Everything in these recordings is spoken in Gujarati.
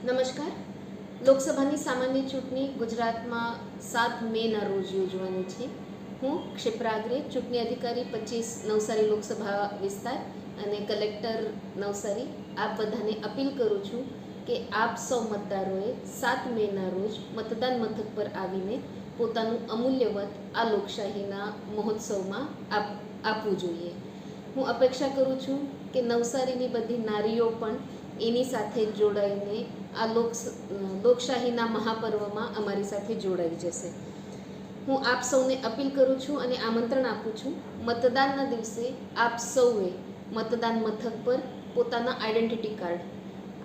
નમસ્કાર. લોકસભાની સામાન્ય ચૂંટણી ગુજરાતમાં સાત મેના રોજ યોજવાની છે. હું ક્ષિપ્રાગ્રે, ચૂંટણી અધિકારી પચીસ નવસારી લોકસભા વિસ્તાર અને કલેક્ટર નવસારી. આપ બધાને અપીલ કરું છું કે આપ સૌ મતદારોએ સાત મેના રોજ મતદાન મથક પર આવીને પોતાનું અમૂલ્ય મત આ લોકશાહીના મહોત્સવમાં આપ, આપવું જોઈએ. હું અપેક્ષા કરું છું કે નવસારીની બધી નારીઓ પણ એની સાથે જોડાઈને આ લોક લોકશાહીના મહાપર્વમાં અમારી સાથે જોડાઈ જશે. હું આપ સૌને અપીલ કરું છું અને આમંત્રણ આપું છું, મતદાનના દિવસે આપ સૌએ મતદાન મથક પર પોતાના આઈડેન્ટિટી કાર્ડ,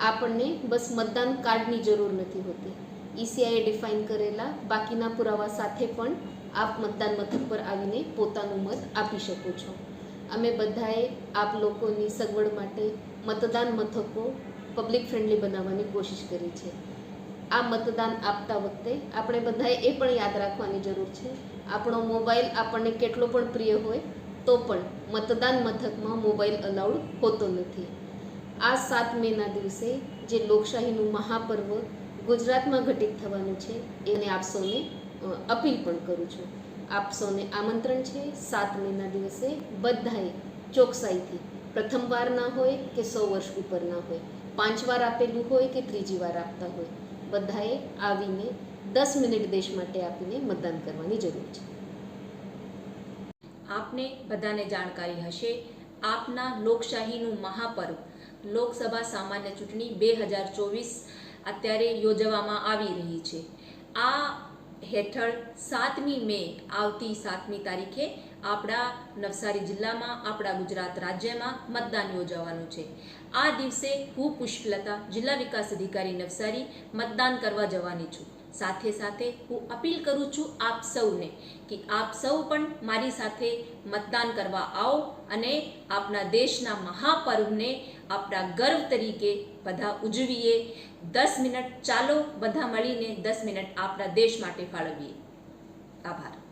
આપણને બસ મતદાન કાર્ડની જરૂર નથી હોતી. ઈસીઆઈએ ડિફાઇન કરેલા બાકીના પુરાવા સાથે પણ આપ મતદાન મથક પર આવીને પોતાનું મત આપી શકો છો. અમે બધાએ આપ લોકોની સગવડ માટે મતદાન મથકો પબ્લિક ફ્રેન્ડલી બનાવવાની કોશિશ કરી છે. આ મતદાન આપતા વખતે આપણે બધાએ એ પણ યાદ રાખવાની જરૂર છે. આપણો મોબાઈલ આપણને કેટલો પણ પ્રિય હોય તો પણ મતદાન મથકમાં મોબાઈલ અલાઉડ હોતો નથી. આ સાત મેના દિવસે જે લોકશાહીનું મહાપર્વ ગુજરાતમાં ઘટિત થવાનું છે, એને આપ સૌને અપીલ પણ કરું છું. આપ સૌને આમંત્રણ છે સાત મેના દિવસે બધાએ ચોકસાઈથી પ્રથમ વાર ના હોય કે સો વર્ષ ઉપર ના હોય? પાંચ વાર આપેલું હોય કે ત્રીજી વાર આપતા હોય? બધાએ આવીને દસ મિનિટ દેશ માટે આપીને મતદાન કરવાની જરૂર છે. આપને બધાને જાણકારી હશે, આપના લોકશાહીનું મહાપર્વ. લોકસભા સામાન્ય ચૂંટણી બે હજાર ચોવીસ અત્યારે યોજવામાં આવી રહી છે. આ હેઠળ સાતમી મે આવતી સાતમી તારીખે આપણા નવસારી જિલ્લામાં, આપણા ગુજરાત રાજ્યમાં મતદાન યોજાવાનું છે. આ દિવસે હું પુષ્પલતા, જિલ્લા વિકાસ અધિકારી નવસારી, મતદાન કરવા જવાની છું. સાથે સાથે હું અપીલ કરું છું આપ સૌને કે આપ સૌ પણ મારી સાથે મતદાન કરવા આવો અને આપણા દેશના મહાપર્વને આપણા ગર્વ તરીકે બધા ઉજવીએ. દસ મિનિટ ચાલો, બધા મળીને દસ મિનિટ આપણા દેશ માટે ફાળવીએ. આભાર.